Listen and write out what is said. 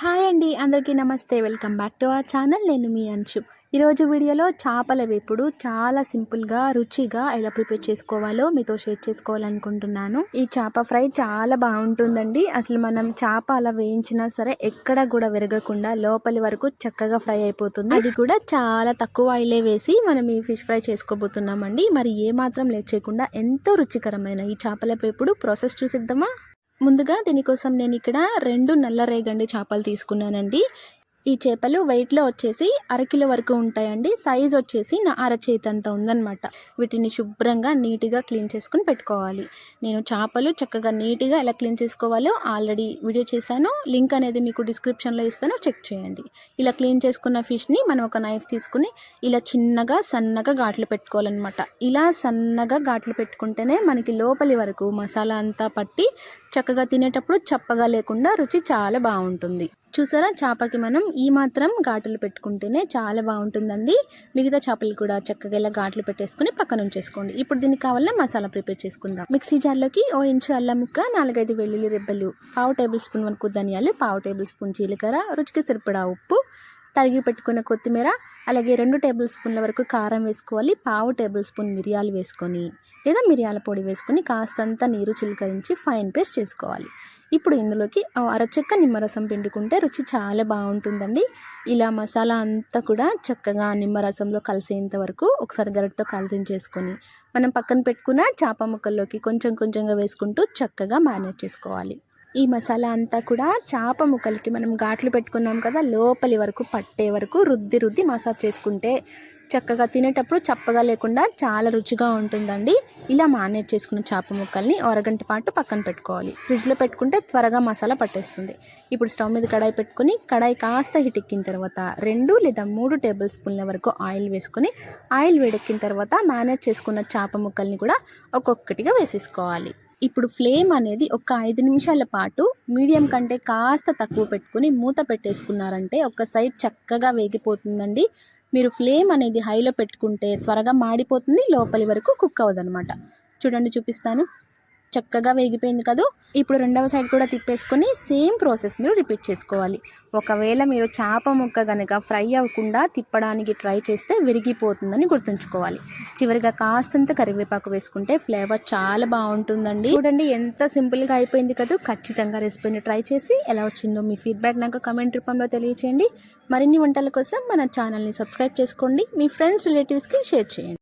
Hi అండి అందరికీ నమస్తే. Welcome back to our channel. నేను మీ అంశు. ఈరోజు వీడియోలో చేపల వేపుడు చాలా సింపుల్గా రుచిగా ఎలా ప్రిపేర్ చేసుకోవాలో మీతో షేర్ చేసుకోవాలనుకుంటున్నాను. ఈ చేప ఫ్రై చాలా బాగుంటుందండి. అసలు మనం చేప అలా వేయించినా సరే ఎక్కడ కూడా విరగకుండా లోపలి వరకు చక్కగా ఫ్రై అయిపోతుంది. అది కూడా చాలా తక్కువ ఆయిలే వేసి మనం ఈ ఫిష్ ఫ్రై చేసుకోబోతున్నామండి. మరి ఏ మాత్రం లేచేయకుండా ఎంతో రుచికరమైన ఈ చేపల వేపుడు ప్రాసెస్ చూసిద్దామా? ముందుగా దీనికోసం నేను ఇక్కడ రెండు నల్ల రేగండి చేపలు తీసుకున్నానండి. ఈ చేపలు వెయిట్లో వచ్చేసి అరకిలో వరకు ఉంటాయండి. సైజ్ వచ్చేసి నా అరచేతి అంత ఉందన్నమాట. వీటిని శుభ్రంగా నీట్గా క్లీన్ చేసుకుని పెట్టుకోవాలి. నేను చేపలు చక్కగా నీట్గా ఎలా క్లీన్ చేసుకోవాలో ఆల్రెడీ వీడియో చేశాను. లింక్ అనేది మీకు డిస్క్రిప్షన్లో ఇస్తాను. చెక్ చేయండి. ఇలా క్లీన్ చేసుకున్న ఫిష్ని మనం ఒక నైఫ్ తీసుకుని ఇలా చిన్నగా సన్నగా ఘాట్లు పెట్టుకోవాలన్నమాట. ఇలా సన్నగా ఘాట్లు పెట్టుకుంటేనే మనకి లోపలి వరకు మసాలా అంతా పట్టి చక్కగా తినేటప్పుడు చప్పగా లేకుండా రుచి చాలా బాగుంటుంది. చూసారా? చేపకి మనం ఈ మాత్రం ఘాటులు పెట్టుకుంటేనే చాలా బాగుంటుందండి. మిగతా చేపలు కూడా చక్కగా ఇలా ఘాట్లు పెట్టేసుకుని పక్కన ఉంచేసుకోండి. ఇప్పుడు దీనికి కావాలన్నా మసాలా ప్రిపేర్ చేసుకుందాం. మిక్సీ జార్లోకి ఓ ఇంచు అల్లం ముక్క నాలుగైదు వెల్లుల్లి రెబ్బలు పావు టేబుల్ స్పూన్ వరకు ధనియాలు పావు టేబుల్ స్పూన్ జీలకర్ర రుచికి సరిపడా ఉప్పు తరిగి పెట్టుకున్న కొత్తిమీర అలాగే రెండు టేబుల్ స్పూన్ల వరకు కారం వేసుకోవాలి పావు టేబుల్ స్పూన్ మిరియాలు వేసుకొని లేదా మిరియాల పొడి వేసుకొని కాస్తంత నీరు చిలకరించి ఫైన్ పేస్ట్ చేసుకోవాలి. ఇప్పుడు ఇందులోకి అరచెక్క నిమ్మరసం పిండుకుంటే రుచి చాలా బాగుంటుందండి. ఇలా మసాలా అంతా కూడా చక్కగా నిమ్మరసంలో కలిసేంత వరకు ఒకసారి గరిటతో కలిసించేసుకొని మనం పక్కన పెట్టుకున్న చేప ముక్కల్లోకి కొంచెం కొంచెంగా వేసుకుంటూ చక్కగా మేనేజ్ చేసుకోవాలి. ఈ మసాలా అంతా కూడా చేప ముక్కలకి మనం ఘాట్లు పెట్టుకున్నాం కదా లోపలి వరకు పట్టే వరకు రుద్ది రుద్ది మసాజ్ చేసుకుంటే చక్కగా తినేటప్పుడు చప్పగా లేకుండా చాలా రుచిగా ఉంటుందండి. ఇలా మేనేజ్ చేసుకున్న చేప ముక్కల్ని అరగంట పాటు పక్కన పెట్టుకోవాలి. ఫ్రిడ్జ్లో పెట్టుకుంటే త్వరగా మసాలా పట్టేస్తుంది. ఇప్పుడు స్టవ్ మీద కడాయి పెట్టుకుని కడాయి కాస్త హిట్ ఎక్కిన తర్వాత రెండు లేదా మూడు టేబుల్ స్పూన్ల వరకు ఆయిల్ వేసుకుని ఆయిల్ వేడెక్కిన తర్వాత మేనేజ్ చేసుకున్న చేప ముక్కల్ని కూడా ఒక్కొక్కటిగా వేసేసుకోవాలి. ఇప్పుడు ఫ్లేమ్ అనేది ఒక ఐదు నిమిషాల పాటు మీడియం కంటే కాస్త తక్కువ పెట్టుకుని మూత పెట్టేసుకున్నారంటే ఒక సైడ్ చక్కగా వేగిపోతుందండి. మీరు ఫ్లేమ్ అనేది హైలో పెట్టుకుంటే త్వరగా మాడిపోతుంది లోపలి వరకు కుక్ అవ్వదనమాట చూడండి చూపిస్తాను. చక్కగా వేగిపోయింది కదూ? ఇప్పుడు రెండవ సైడ్ కూడా తిప్పేసుకొని సేమ్ ప్రాసెస్ మీరు రిపీట్ చేసుకోవాలి. ఒకవేళ మీరు చేప ముక్క కనుక ఫ్రై అవ్వకుండా తిప్పడానికి ట్రై చేస్తే విరిగిపోతుందని గుర్తుంచుకోవాలి. చివరిగా కాస్తంత కరివేపాకు వేసుకుంటే ఫ్లేవర్ చాలా బాగుంటుందండి. చూడండి ఎంత సింపుల్గా అయిపోయింది కదా? ఖచ్చితంగా రెసిపీని ట్రై చేసి ఎలా వచ్చిందో మీ ఫీడ్బ్యాక్ నాకు కమెంట్ రూపంలో తెలియచేయండి. మరిన్ని వంటల కోసం మన ఛానల్ని సబ్స్క్రైబ్ చేసుకోండి. మీ ఫ్రెండ్స్ రిలేటివ్స్కి షేర్ చేయండి.